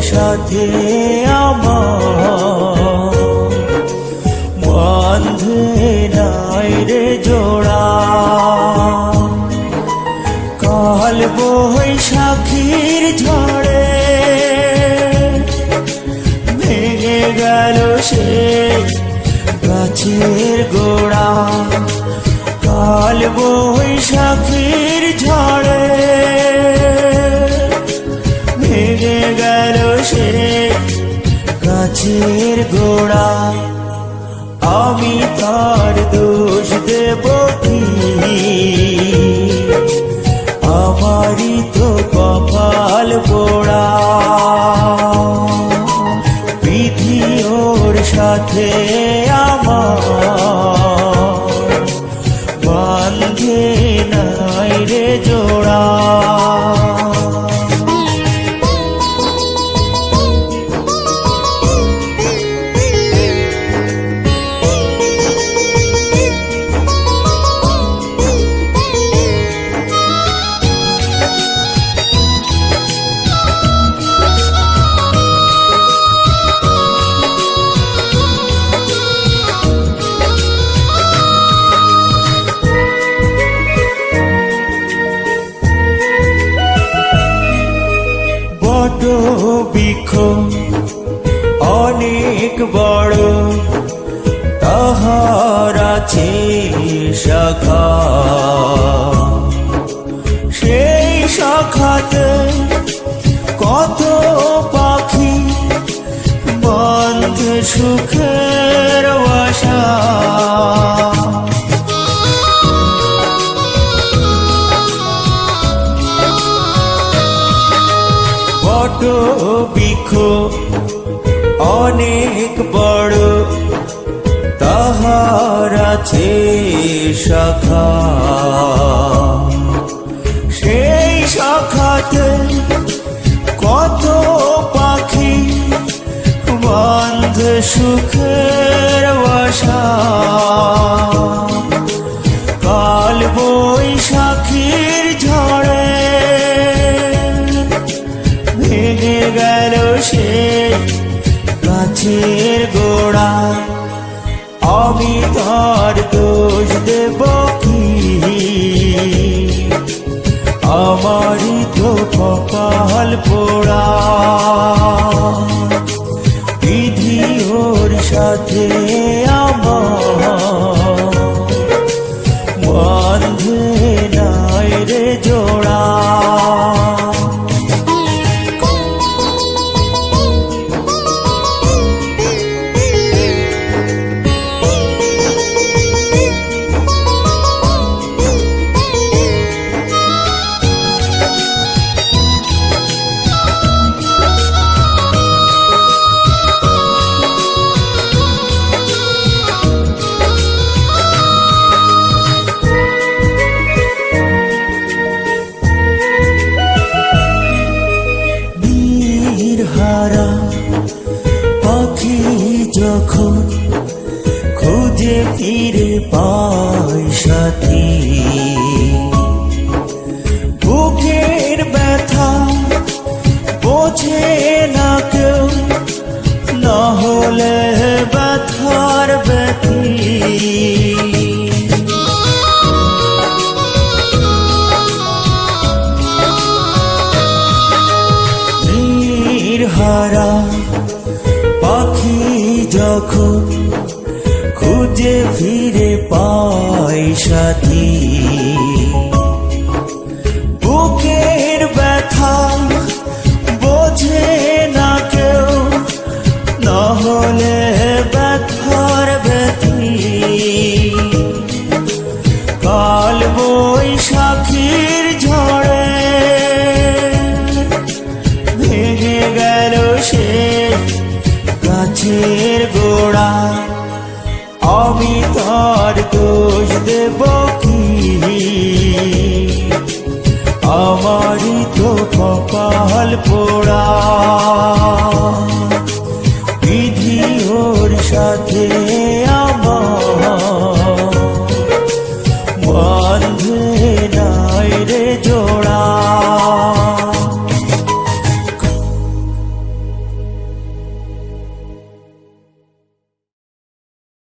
সাথে আমার নাই রে জোড়া। কাল বৈশাখীর ঝড়ে ভেঙে গেল সে গাছের গোড়া। কাল বৈশাখীর গাছের গোড়া। আমি তার দোষ দেব আমারই তো কপাল পোড়া। বিধি ওর সাথে আমার। বান্ধে নাই রে জোড়া। বৃক্ষ অনেক বড় তাহার আছে শাখা। সেই শাখাতে কত পাখি বন্ধ সুখের বৃক্ষ অনেক বড় তাহার আছে শাখা। সেই শাখাতে কত পাখি বন্ধ সুখের বাসা। গাছের গোড়া। আমি তার দোষ দেব কি? আমারই তো কপাল পোড়া। বিধি ওর সাথে হারা পাখি যখন খুঁজে ফিরে পায় সাথী। গাছের গোড়া। আমি তার দোষ দেব কি? আমারই তো কপাল পোড়া। বিধি ওর সাথে আমার। বন্ধ